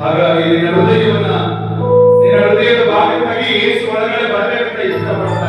ಹಾಗಾಗಿ ನಿನ್ನ ಹೃದಯವನ್ನ ನಿನ್ನ ಹೃದಯದ ಭಾಗಕ್ಕಾಗಿ ಯೇಸು ಒಳಗಡೆ ಬರಬೇಕಂತ ಇಷ್ಟಪಡ್ತಾ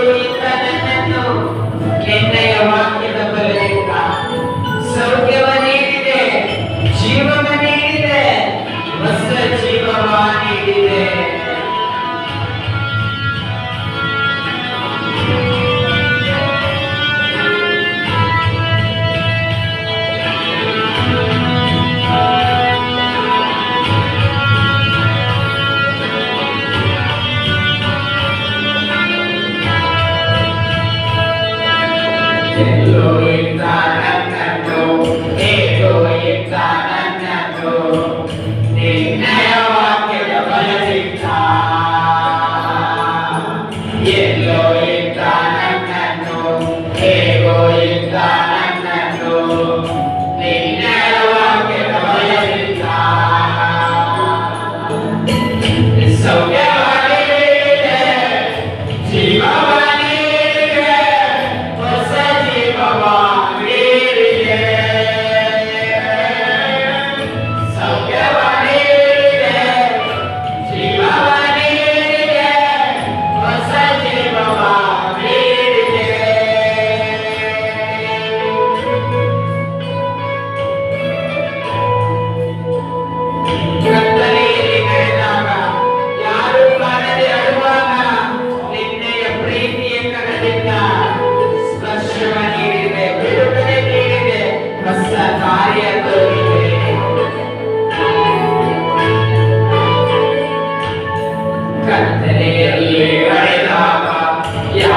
ಜೀವನೇ ಇದೆ ಹೊಸ ಜೀವಮಾನ ಇದೆ.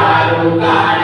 para o.